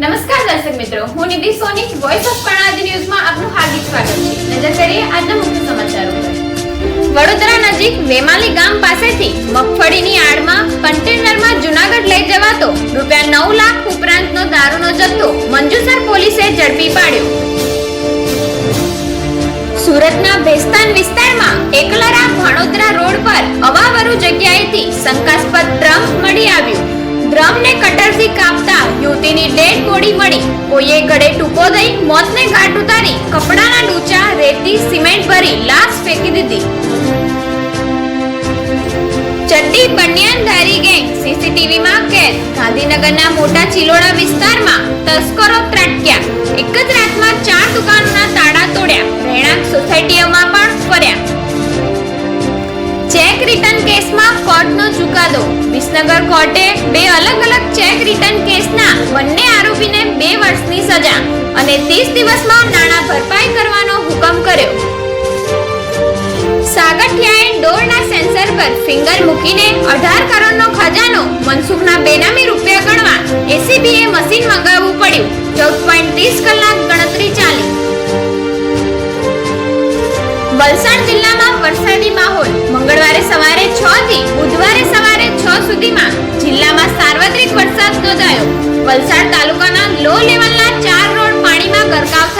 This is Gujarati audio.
મિત્રો, હું નિધિ સોની વોઇસ ઓફ કર્ણાવતી ન્યૂઝમાં આપનું હાર્દિક સ્વાગત છે. નજર કરીએ આજના મુખ્ય સમાચારો વડોદરા નજીક વેમાલી ગામ પાસેથી મગફળીની આડમાં કન્ટેનરમાં જુનાગઢ લઈ જવાતો રૂપિયા નવ લાખ ઉપરાંતનો દારૂનો જથ્થો મંજુસર પોલીસે ઝડપી પાડ્યો. સુરતના ભેસ્તાન વિસ્તારમાં એકલરા યુવતીની ડેડ બોડી મળી કોઈએ ગળે ટૂંકો દઈ મોતને ઘાટ ઉતારી કપડાના ડૂચા, રેતી, સિમેન્ટ ભરી લાશ ફેંકી દીધી. ચડ્ડી બનિયાનધારી ગેંગ, સીસીટીવીમાં કેદ. ગાંધીનગરના મોટા ચિલોડા વિસ્તારમાં તસ્કરો ત્રાટક્યા. એક જ રાતમાં ચાર દુકાનોના તાળા તોડ્યા. રહેણાંક સોસાયટીઓમાં પણ ફર્યા. ચેક રિટર્ન કેસમાં કોર્ટનો ચુકાદો. વિસનગર કોર્ટે બે અલગ અલગ અને 30 દિવસમાં નાણાં ભરપાઈ કરવાનો હુકમ કર્યો. સાગઠિયાએ ડોરના સેન્સર પર ફિંગર મૂકીને અઢાર કરોડનો ખજાનો મનસુખના બેનામી રૂપિયા ગણવા એસીબીએ મશીન મંગાવવું પડ્યું. ચૌદ પોઈન્ટ ત્રીસ કલાક ગણતરી ચાલી. વલસાડ જિલ્લામાં વરસાદી માહોલ. મંગળવારે સવારે 6 થી બુધવારે સવારે 6 સુધીમાં જિલ્લામાં સાર્વત્રિક વરસાદ નોંધાયો. વલસાડ તાલુકાના લો લેવલના 打卡。